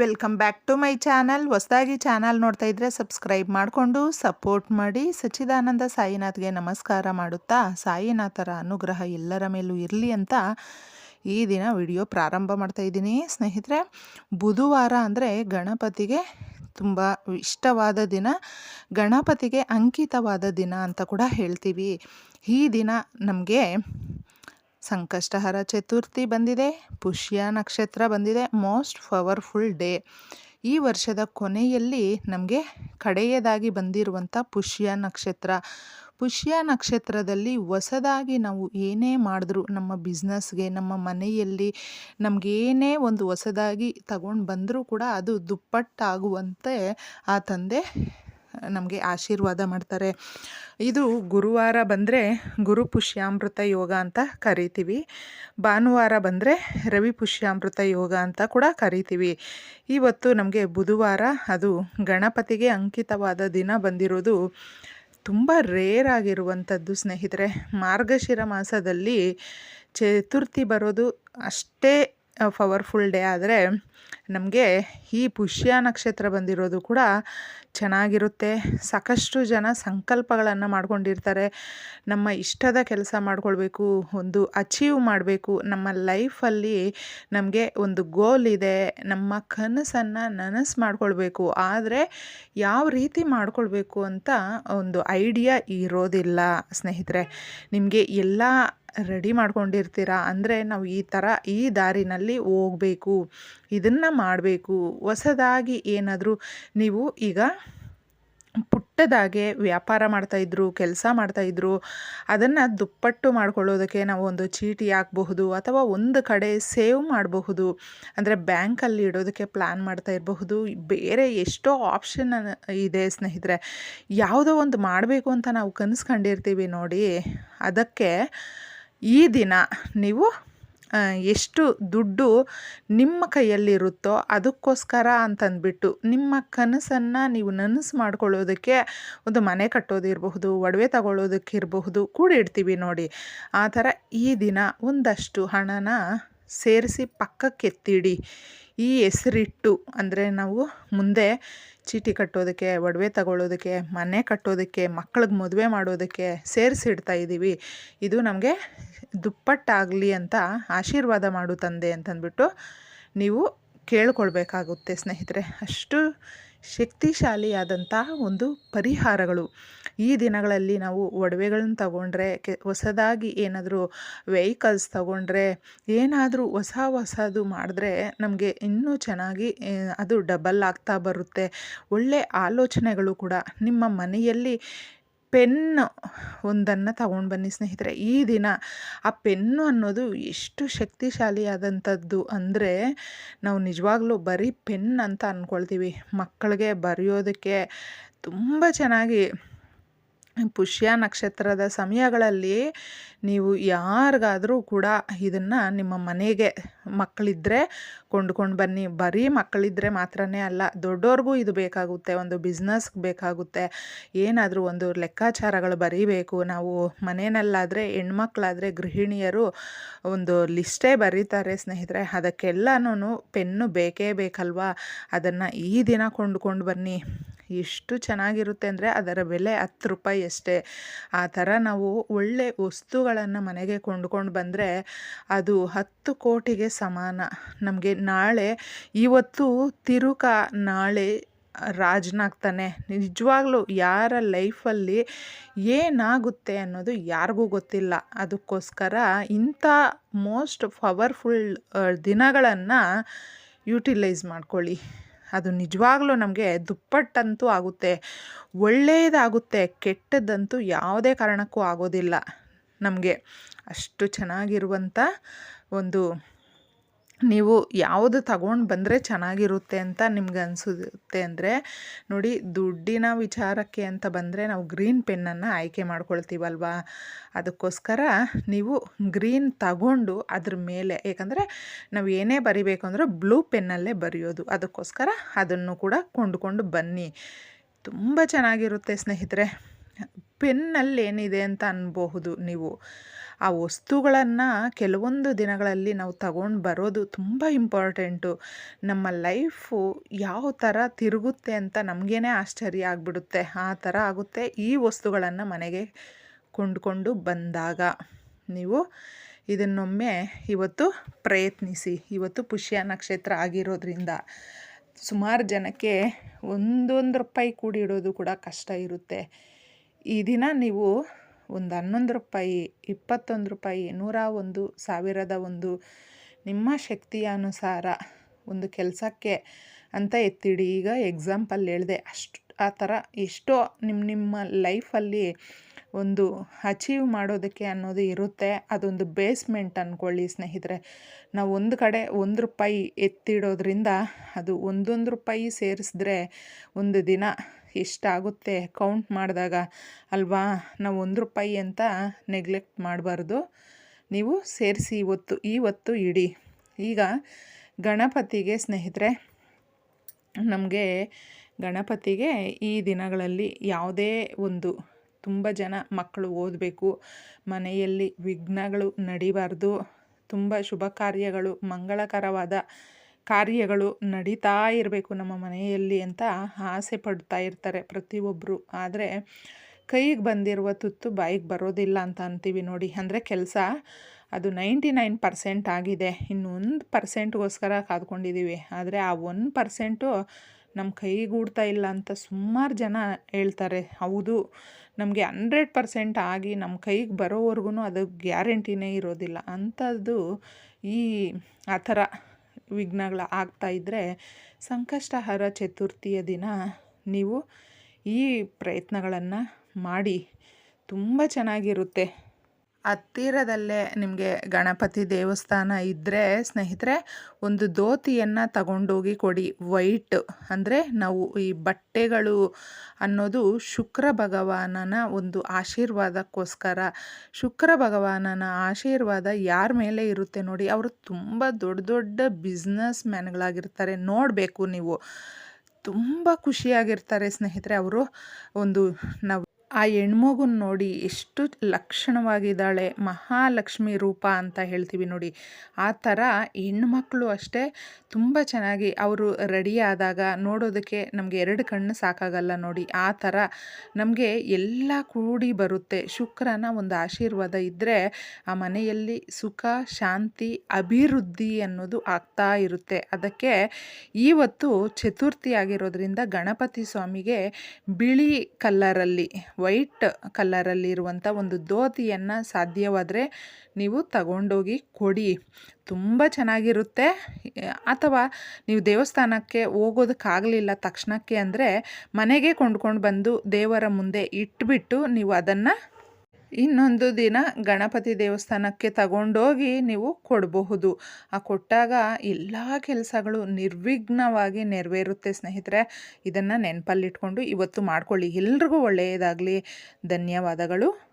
Welcome back to my channel ಹೊಸದಾಗಿ channel ನೋಡ್ತಾ ಇದ್ದರೆ ಸಬ್ಸ್ಕ್ರೈಬ್ ಮಾಡಿಕೊಂಡು ಸಪೋರ್ಟ್ ಮಾಡಿ. ಸಚ್ಚಿದಾನಂದ ಸಾಯಿನಾಥ್ಗೆ ನಮಸ್ಕಾರ ಮಾಡುತ್ತಾ? ಸಾಯಿನಾಥರ ಅನುಗ್ರಹ ಎಲ್ಲರ ಮೇಲೂ ಇರಲಿ ಅಂತ ಈ ದಿನ ವಿಡಿಯೋ ಪ್ರಾರಂಭ ಮಾಡ್ತಾ ಇದ್ದೀನಿ. ಸ್ನೇಹಿತರೆ, ಬುಧವಾರ ಅಂದರೆ ಗಣಪತಿಗೆ ತುಂಬ ಇಷ್ಟವಾದ ದಿನ. ಗಣಪತಿಗೆ ಅಂಕಿತವಾದ ದಿನ ಅಂತ ಕೂಡ ಹೇಳ್ತೀವಿ. ಈ ದಿನ ನಮಗೆ ಸಂಕಷ್ಟಹರ ಚತುರ್ಥಿ ಬಂದಿದೆ, ಪುಷ್ಯ ನಕ್ಷತ್ರ ಬಂದಿದೆ, ಮೋಸ್ಟ್ ಪವರ್ಫುಲ್ ಡೇ. ಈ ವರ್ಷದ ಕೊನೆಯಲ್ಲಿ ನಮಗೆ ಕಡೆಯದಾಗಿ ಬಂದಿರುವಂಥ ಪುಷ್ಯ ನಕ್ಷತ್ರ. ಪುಷ್ಯ ನಕ್ಷತ್ರದಲ್ಲಿ ಹೊಸದಾಗಿ ನಾವು ಏನೇ ಮಾಡಿದ್ರು ನಮ್ಮ ಬಿಸ್ನೆಸ್ಗೆ, ನಮ್ಮ ಮನೆಯಲ್ಲಿ ನಮಗೇನೇ ಒಂದು ಹೊಸದಾಗಿ ತಗೊಂಡು ಬಂದರೂ ಕೂಡ ಅದು ದುಪ್ಪಟ್ಟಾಗುವಂತೆ ಆ ತಂದೆ ನಮಗೆ ಆಶೀರ್ವಾದ ಮಾಡ್ತಾರೆ. ಇದು ಗುರುವಾರ ಬಂದರೆ ಗುರು ಪುಷ್ಯಾಮೃತ ಯೋಗ ಅಂತ ಕರಿತೀವಿ. ಭಾನುವಾರ ಬಂದರೆ ರವಿ ಪುಷ್ಯಾಮೃತ ಯೋಗ ಅಂತ ಕೂಡ ಕರಿತೀವಿ. ಇವತ್ತು ನಮಗೆ ಬುಧವಾರ, ಅದು ಗಣಪತಿಗೆ ಅಂಕಿತವಾದ ದಿನ ಬಂದಿರೋದು ತುಂಬ ರೇರ್ ಆಗಿರುವಂಥದ್ದು ಸ್ನೇಹಿತರೆ. ಮಾರ್ಗಶಿರ ಮಾಸದಲ್ಲಿ ಚತುರ್ಥಿ ಬರೋದು ಅಷ್ಟೇ ಪವರ್ಫುಲ್ ಡೇ ಆದರೆ ನಮಗೆ ಈ ಪುಷ್ಯ ನಕ್ಷತ್ರ ಬಂದಿರೋದು ಕೂಡ ಚೆನ್ನಾಗಿರುತ್ತೆ. ಸಾಕಷ್ಟು ಜನ ಸಂಕಲ್ಪಗಳನ್ನು ಮಾಡ್ಕೊಂಡಿರ್ತಾರೆ. ನಮ್ಮ ಇಷ್ಟದ ಕೆಲಸ ಮಾಡ್ಕೊಳ್ಬೇಕು, ಒಂದು ಅಚೀವ್ ಮಾಡಬೇಕು. ನಮ್ಮ ಲೈಫಲ್ಲಿ ನಮಗೆ ಒಂದು ಗೋಲ್ ಇದೆ. ನಮ್ಮ ಕನಸನ್ನು ನನಸು ಮಾಡ್ಕೊಳ್ಬೇಕು. ಆದರೆ ಯಾವ ರೀತಿ ಮಾಡ್ಕೊಳ್ಬೇಕು ಅಂತ ಒಂದು ಐಡಿಯಾ ಇರೋದಿಲ್ಲ ಸ್ನೇಹಿತರೆ. ನಿಮಗೆ ಎಲ್ಲ ರೆಡಿ ಮಾಡ್ಕೊಂಡಿರ್ತೀರಾ? ಅಂದರೆ ನಾವು ಈ ಥರ ಈ ದಾರಿನಲ್ಲಿ ಹೋಗಬೇಕು, ಇದನ್ನು ಮಾಡಬೇಕು. ಹೊಸದಾಗಿ ಏನಾದರೂ ನೀವು ಈಗ ಪುಟ್ಟದಾಗೆ ವ್ಯಾಪಾರ ಮಾಡ್ತಾಯಿದ್ರು ಕೆಲಸ ಮಾಡ್ತಾಯಿದ್ರು ಅದನ್ನು ದುಪ್ಪಟ್ಟು ಮಾಡ್ಕೊಳ್ಳೋದಕ್ಕೆ ನಾವು ಒಂದು ಚೀಟಿ ಹಾಕಬಹುದು ಅಥವಾ ಒಂದು ಕಡೆ ಸೇವ್ ಮಾಡಬಹುದು. ಅಂದರೆ ಬ್ಯಾಂಕಲ್ಲಿ ಇಡೋದಕ್ಕೆ ಪ್ಲ್ಯಾನ್ ಮಾಡ್ತಾ ಇರಬಹುದು. ಬೇರೆ ಎಷ್ಟೋ ಆಪ್ಷನ್ ಇದೆ ಸ್ನೇಹಿತರೆ. ಯಾವುದೋ ಒಂದು ಮಾಡಬೇಕು ಅಂತ ನಾವು ಕನಸ್ಕೊಂಡಿರ್ತೀವಿ ನೋಡಿ. ಅದಕ್ಕೆ ಈ ದಿನ ನೀವು ಎಷ್ಟು ದುಡ್ಡು ನಿಮ್ಮ ಕೈಯಲ್ಲಿರುತ್ತೋ ಅದಕ್ಕೋಸ್ಕರ ಅಂತಂದ್ಬಿಟ್ಟು ನಿಮ್ಮ ಕನಸನ್ನು ನೀವು ನನಸು ಮಾಡ್ಕೊಳ್ಳೋದಕ್ಕೆ ಒಂದು ಮನೆ ಕಟ್ಟೋದಿರಬಹುದು, ಒಡವೆ ತಗೊಳ್ಳೋದಕ್ಕಿರಬಹುದು ಕೂಡಿಡ್ತೀವಿ ನೋಡಿ. ಆ ಥರ ಈ ದಿನ ಒಂದಷ್ಟು ಹಣನ ಸೇರಿಸಿ ಪಕ್ಕಕ್ಕೆತ್ತಿಡಿ. ಈ ಹೆಸರಿಟ್ಟು ಅಂದರೆ ನಾವು ಮುಂದೆ ಚೀಟಿ ಕಟ್ಟೋದಕ್ಕೆ, ಒಡವೆ ತಗೊಳ್ಳೋದಕ್ಕೆ, ಮನೆ ಕಟ್ಟೋದಕ್ಕೆ ಮಕ್ಳಿಗೆ ಮದುವೆ ಮಾಡೋದಕ್ಕೆ ಸೇರಿಸಿಡ್ತಾ ಇದ್ದೀವಿ ಇದು ನಮಗೆ ದುಪ್ಪಟ್ಟಾಗಲಿ ಅಂತ ಆಶೀರ್ವಾದ ಮಾಡು ತಂದೆ ಅಂತಂದ್ಬಿಟ್ಟು ನೀವು ಕೇಳ್ಕೊಳ್ಬೇಕಾಗುತ್ತೆ ಸ್ನೇಹಿತರೆ. ಅಷ್ಟು ಶಕ್ತಿಶಾಲಿಯಾದಂಥ ಒಂದು ಪರಿಹಾರಗಳು. ಈ ದಿನಗಳಲ್ಲಿ ನಾವು ಒಡವೆಗಳನ್ನು ತಗೊಂಡ್ರೆ, ಕೆ, ಹೊಸದಾಗಿ ಏನಾದರೂ ವೆಹಿಕಲ್ಸ್ ತಗೊಂಡ್ರೆ, ಏನಾದರೂ ಹೊಸ ಹೊಸದು ಮಾಡಿದ್ರೆ ನಮಗೆ ಇನ್ನೂ ಚೆನ್ನಾಗಿ ಅದು ಡಬಲ್ ಆಗ್ತಾ ಬರುತ್ತೆ. ಒಳ್ಳೆ ಆಲೋಚನೆಗಳು ಕೂಡ ನಿಮ್ಮ ಮನೆಯಲ್ಲಿ ಪೆನ್ನು ಒಂದನ್ನು ತಗೊಂಡು ಬನ್ನಿ ಸ್ನೇಹಿತರೆ. ಈ ದಿನ ಆ ಪೆನ್ನು ಅನ್ನೋದು ಎಷ್ಟು ಶಕ್ತಿಶಾಲಿಯಾದಂಥದ್ದು ಅಂದರೆ ನಾವು ನಿಜವಾಗ್ಲೂ ಬರೀ ಪೆನ್ ಅಂತ ಅಂದ್ಕೊಳ್ತೀವಿ ಮಕ್ಕಳಿಗೆ ಬರೆಯೋದಕ್ಕೆ ತುಂಬ ಚೆನ್ನಾಗಿ ಪುಷ್ಯ ನಕ್ಷತ್ರದ ಸಮಯಗಳಲ್ಲಿ ನೀವು ಯಾರಿಗಾದರೂ ಕೂಡ ಇದನ್ನು ನಿಮ್ಮ ಮನೆಗೆ ಮಕ್ಕಳಿದ್ದರೆ ಕೊಂಡ್ಕೊಂಡು ಬನ್ನಿ. ಬರೀ ಮಕ್ಕಳಿದ್ದರೆ ಮಾತ್ರನೇ ಅಲ್ಲ ದೊಡ್ಡವ್ರಿಗೂ ಇದು ಬೇಕಾಗುತ್ತೆ, ಒಂದು ಬಿಸ್ನೆಸ್ಗೆ ಬೇಕಾಗುತ್ತೆ. ಏನಾದರೂ ಒಂದು ಲೆಕ್ಕಾಚಾರಗಳು ಬರೀಬೇಕು. ನಾವು ಮನೆಯಲ್ಲಾದರೆ, ಹೆಣ್ಮಕ್ಳಾದರೆ, ಗೃಹಿಣಿಯರು ಒಂದು ಲಿಸ್ಟೇ ಬರೀತಾರೆ ಸ್ನೇಹಿತರೆ. ಅದಕ್ಕೆಲ್ಲನೂ ಪೆನ್ನು ಬೇಕೇ ಬೇಕಲ್ವಾ? ಅದನ್ನು ಈ ದಿನ ಕೊಂಡ್ಕೊಂಡು ಬನ್ನಿ. ಎಷ್ಟು ಚೆನ್ನಾಗಿರುತ್ತೆ ಅಂದರೆ ಅದರ ಬೆಲೆ ಹತ್ತು ರೂಪಾಯಿ ಅಷ್ಟೇ. ಆ ಥರ ನಾವು ಒಳ್ಳೆ ವಸ್ತುಗಳನ್ನು ಮನೆಗೆ ಕೊಂಡ್ಕೊಂಡು ಬಂದರೆ ಅದು ಹತ್ತು ಕೋಟಿಗೆ ಸಮಾನ. ನಮಗೆ ನಾಳೆ, ಇವತ್ತು ತಿರುಕ ನಾಳೆ ರಾಜನಾಗ್ತಾನೆ ನಿಜವಾಗ್ಲೂ ಯಾರ ಲೈಫಲ್ಲಿ ಏನಾಗುತ್ತೆ ಅನ್ನೋದು ಯಾರಿಗೂ ಗೊತ್ತಿಲ್ಲ. ಅದಕ್ಕೋಸ್ಕರ ಇಂಥ ಮೋಸ್ಟ್ ಪವರ್ಫುಲ್ ದಿನಗಳನ್ನು ಯುಟಿಲೈಸ್ ಮಾಡ್ಕೊಳ್ಳಿ. ಅದು ನಿಜವಾಗ್ಲೂ ನಮಗೆ ದುಪ್ಪಟ್ಟಂತೂ ಆಗುತ್ತೆ. ಒಳ್ಳೆಯದಾಗುತ್ತೆ ಕೆಟ್ಟದ್ದಂತೂ ಯಾವುದೇ ಕಾರಣಕ್ಕೂ ಆಗೋದಿಲ್ಲ. ನಮಗೆ ಅಷ್ಟು ಚೆನ್ನಾಗಿರುವಂಥ ಒಂದು ನೀವು ಯಾವುದು ತಗೊಂಡು ಬಂದರೆ ಚೆನ್ನಾಗಿರುತ್ತೆ ಅಂತ ನಿಮ್ಗೆ ಅನಿಸುತ್ತೆ ಅಂದರೆ, ನೋಡಿ ದುಡ್ಡಿನ ವಿಚಾರಕ್ಕೆ ಅಂತ ಬಂದರೆ ನಾವು ಗ್ರೀನ್ ಪೆನ್ನನ್ನು ಆಯ್ಕೆ ಮಾಡ್ಕೊಳ್ತೀವಲ್ವಾ? ಅದಕ್ಕೋಸ್ಕರ ನೀವು ಗ್ರೀನ್ ತಗೊಂಡು ಅದ್ರ ಮೇಲೆ, ಏಕೆಂದರೆ ನಾವು ಏನೇ ಬರಿಬೇಕು ಅಂದರೆ ಬ್ಲೂ ಪೆನ್ನಲ್ಲೇ ಬರೆಯೋದು. ಅದಕ್ಕೋಸ್ಕರ ಅದನ್ನು ಕೂಡ ಕೊಂಡುಕೊಂಡು ಬನ್ನಿ. ತುಂಬ ಚೆನ್ನಾಗಿರುತ್ತೆ ಸ್ನೇಹಿತರೆ. ಪೆನ್ನಲ್ಲಿ ಏನಿದೆ ಅಂತ ಅನ್ಬಹುದು ನೀವು. ಆ ವಸ್ತುಗಳನ್ನು ಕೆಲವೊಂದು ದಿನಗಳಲ್ಲಿ ನಾವು ತಗೊಂಡು ಬರೋದು ತುಂಬ ಇಂಪಾರ್ಟೆಂಟು ನಮ್ಮ ಲೈಫು ಯಾವ ಥರ ತಿರುಗುತ್ತೆ ಅಂತ ನಮಗೇನೆ ಆಶ್ಚರ್ಯ ಆಗಿಬಿಡುತ್ತೆ. ಆ ಥರ ಆಗುತ್ತೆ ಈ ವಸ್ತುಗಳನ್ನು ಮನೆಗೆ ಕೊಂಡ್ಕೊಂಡು ಬಂದಾಗ. ನೀವು ಇದನ್ನೊಮ್ಮೆ ಇವತ್ತು ಪ್ರಯತ್ನಿಸಿ. ಇವತ್ತು ಪುಷ್ಯ ನಕ್ಷತ್ರ ಆಗಿರೋದ್ರಿಂದ ಸುಮಾರು ಜನಕ್ಕೆ ಒಂದೊಂದು ರೂಪಾಯಿ ಕೂಡಿಡೋದು ಕೂಡ ಕಷ್ಟ ಇರುತ್ತೆ. ಈ ದಿನ ನೀವು ಒಂದು ಹನ್ನೊಂದು ರೂಪಾಯಿ, ಇಪ್ಪತ್ತೊಂದು ರೂಪಾಯಿ, ನೂರ ಒಂದು, ಸಾವಿರದ ಒಂದು, ನಿಮ್ಮ ಶಕ್ತಿಯ ಅನುಸಾರ ಒಂದು ಕೆಲಸಕ್ಕೆ ಅಂತ ಎತ್ತಿಡಿ. ಈಗ ಎಕ್ಸಾಂಪಲ್ ಹೇಳಿದೆ, ಅಷ್ಟು ಆ ಥರ ಎಷ್ಟೋ ನಿಮ್ಮ ನಿಮ್ಮ ಲೈಫಲ್ಲಿ ಒಂದು ಅಚೀವ್ ಮಾಡೋದಕ್ಕೆ ಅನ್ನೋದು ಇರುತ್ತೆ. ಅದೊಂದು ಬೇಸ್ಮೆಂಟ್ ಅಂದ್ಕೊಳ್ಳಿ ಸ್ನೇಹಿತರೆ. ನಾವು ಒಂದು ಕಡೆ ಒಂದು ರೂಪಾಯಿ ಎತ್ತಿಡೋದ್ರಿಂದ ಅದು ಒಂದೊಂದು ರೂಪಾಯಿ ಸೇರಿಸಿದ್ರೆ ಒಂದು ದಿನ ಎಷ್ಟಾಗುತ್ತೆ ಕೌಂಟ್ ಮಾಡಿದಾಗ. ಅಲ್ವಾ? ನಾವು ಒಂದು ರೂಪಾಯಿ ಅಂತ ನೆಗ್ಲೆಕ್ಟ್ ಮಾಡಬಾರ್ದು. ನೀವು ಸೇರಿಸಿ ಇವತ್ತು ಇವತ್ತು ಇಡಿ. ಈಗ ಗಣಪತಿಗೆ ಸ್ನೇಹಿತರೆ, ನಮಗೆ ಗಣಪತಿಗೆ ಈ ದಿನಗಳಲ್ಲಿ ಯಾವುದೇ ಒಂದು ತುಂಬ ಜನ ಮಕ್ಕಳು ಓದಬೇಕು, ಮನೆಯಲ್ಲಿ ವಿಘ್ನಗಳು ನಡಿಬಾರ್ದು, ತುಂಬ ಶುಭ ಕಾರ್ಯಗಳು, ಮಂಗಳಕರವಾದ ಕಾರ್ಯಗಳು ನಡೀತಾ ಇರಬೇಕು ನಮ್ಮ ಮನೆಯಲ್ಲಿ ಅಂತ ಆಸೆ ಪಡ್ತಾ ಇರ್ತಾರೆ ಪ್ರತಿಯೊಬ್ಬರು ಆದರೆ ಕೈಗೆ ಬಂದಿರುವ ತುತ್ತು ಬಾಯಿಗೆ ಬರೋದಿಲ್ಲ ಅಂತ ಅಂತೀವಿ ನೋಡಿ. ಅಂದರೆ ಕೆಲಸ ಅದು ನೈಂಟಿ ನೈನ್ ಪರ್ಸೆಂಟ್ ಆಗಿದೆ. ಇನ್ನೊಂದು ಒಂದು ಪರ್ಸೆಂಟ್ಗೋಸ್ಕರ ಕಾದ್ಕೊಂಡಿದ್ದೀವಿ ಆದರೆ ಆ ಒನ್ ಪರ್ಸೆಂಟು ನಮ್ಮ ಕೈಗೂಡ್ತಾ ಇಲ್ಲ ಅಂತ ಸುಮಾರು ಜನ ಹೇಳ್ತಾರೆ. ಹೌದು, ನಮಗೆ ಹಂಡ್ರೆಡ್ ಪರ್ಸೆಂಟ್ ಆಗಿ ನಮ್ಮ ಕೈಗೆ ಬರೋವರೆಗೂ ಅದು ಗ್ಯಾರಂಟಿನೇ ಇರೋದಿಲ್ಲ. ಅಂಥದ್ದು ಈ ಆ ಥರ ವಿಘ್ನಗಳು ಆಗ್ತಾಯಿದ್ರೆ ಸಂಕಷ್ಟಹರ ಚತುರ್ಥಿಯ ದಿನ ನೀವು ಈ ಪ್ರಯತ್ನಗಳನ್ನು ಮಾಡಿ. ತುಂಬ ಚೆನ್ನಾಗಿರುತ್ತೆ. ಹತ್ತಿರದಲ್ಲೇ ನಿಮಗೆ ಗಣಪತಿ ದೇವಸ್ಥಾನ ಇದ್ದರೆ ಸ್ನೇಹಿತರೆ, ಒಂದು ಧೋತಿಯನ್ನು ತಗೊಂಡೋಗಿ ಕೊಡಿ. ವೈಟ್ ಅಂದರೆ ನಾವು ಈ ಬಟ್ಟೆಗಳು ಅನ್ನೋದು ಶುಕ್ರ ಭಗವಾನನ ಒಂದು ಆಶೀರ್ವಾದಕ್ಕೋಸ್ಕರ. ಶುಕ್ರ ಭಗವಾನನ ಆಶೀರ್ವಾದ ಯಾರ ಮೇಲೆ ಇರುತ್ತೆ ನೋಡಿ, ಅವರು ತುಂಬ ದೊಡ್ಡ ದೊಡ್ಡ ಬಿಸ್ನೆಸ್ ಮ್ಯಾನ್ಗಳಾಗಿರ್ತಾರೆ ನೋಡಬೇಕು ನೀವು. ತುಂಬ ಖುಷಿಯಾಗಿರ್ತಾರೆ ಸ್ನೇಹಿತರೆ, ಅವರು ಒಂದು ನಾವು ಆ ಹೆಣ್ಮಗುನ್ ನೋಡಿ ಎಷ್ಟು ಲಕ್ಷಣವಾಗಿದ್ದಾಳೆ, ಮಹಾಲಕ್ಷ್ಮಿ ರೂಪ ಅಂತ ಹೇಳ್ತೀವಿ ನೋಡಿ. ಆ ಥರ ಹೆಣ್ಮಕ್ಳು ಅಷ್ಟೇ ತುಂಬ ಚೆನ್ನಾಗಿ ಅವರು ರೆಡಿ ಆದಾಗ ನೋಡೋದಕ್ಕೆ ನಮಗೆ ಎರಡು ಕಣ್ಣು ಸಾಕಾಗಲ್ಲ ನೋಡಿ. ಆ ಥರ ನಮಗೆ ಎಲ್ಲ ಕೂಡಿ ಬರುತ್ತೆ. ಶುಕ್ರನ ಒಂದು ಆಶೀರ್ವಾದ ಇದ್ದರೆ ಆ ಮನೆಯಲ್ಲಿ ಸುಖ, ಶಾಂತಿ, ಅಭಿವೃದ್ಧಿ ಅನ್ನೋದು ಆಗ್ತಾ ಇರುತ್ತೆ. ಅದಕ್ಕೆ ಇವತ್ತು ಚತುರ್ಥಿ ಆಗಿರೋದ್ರಿಂದ ಗಣಪತಿ ಸ್ವಾಮಿಗೆ ಬಿಳಿ ಕಲ್ಲರಲ್ಲಿ ವೈಟ್ ಕಲ್ಲರಲ್ಲಿರುವಂಥ ಒಂದು ಧೋತಿಯನ್ನು ಸಾಧ್ಯವಾದರೆ ನೀವು ತಗೊಂಡೋಗಿ ಕೊಡಿ. ತುಂಬ ಚೆನ್ನಾಗಿರುತ್ತೆ. ಅಥವಾ ನೀವು ದೇವಸ್ಥಾನಕ್ಕೆ ಹೋಗೋದಕ್ಕಾಗಲಿಲ್ಲ ತಕ್ಷಣಕ್ಕೆ ಅಂದರೆ ಮನೆಗೆ ಕೊಂಡ್ಕೊಂಡು ಬಂದು ದೇವರ ಮುಂದೆ ಇಟ್ಬಿಟ್ಟು ನೀವು ಅದನ್ನು ಇನ್ನೊಂದು ದಿನ ಗಣಪತಿ ದೇವಸ್ಥಾನಕ್ಕೆ ತಗೊಂಡೋಗಿ ನೀವು ಕೊಡಬಹುದು. ಆ ಕೊಟ್ಟಾಗ ಎಲ್ಲ ಕೆಲಸಗಳು ನಿರ್ವಿಘ್ನವಾಗಿ ನೆರವೇರುತ್ತೆ ಸ್ನೇಹಿತರೆ. ಇದನ್ನು ನೆನಪಲ್ಲಿಟ್ಕೊಂಡು ಇವತ್ತು ಮಾಡ್ಕೊಳ್ಳಿ. ಎಲ್ರಿಗೂ ಒಳ್ಳೆಯದಾಗಲಿ. ಧನ್ಯವಾದಗಳು.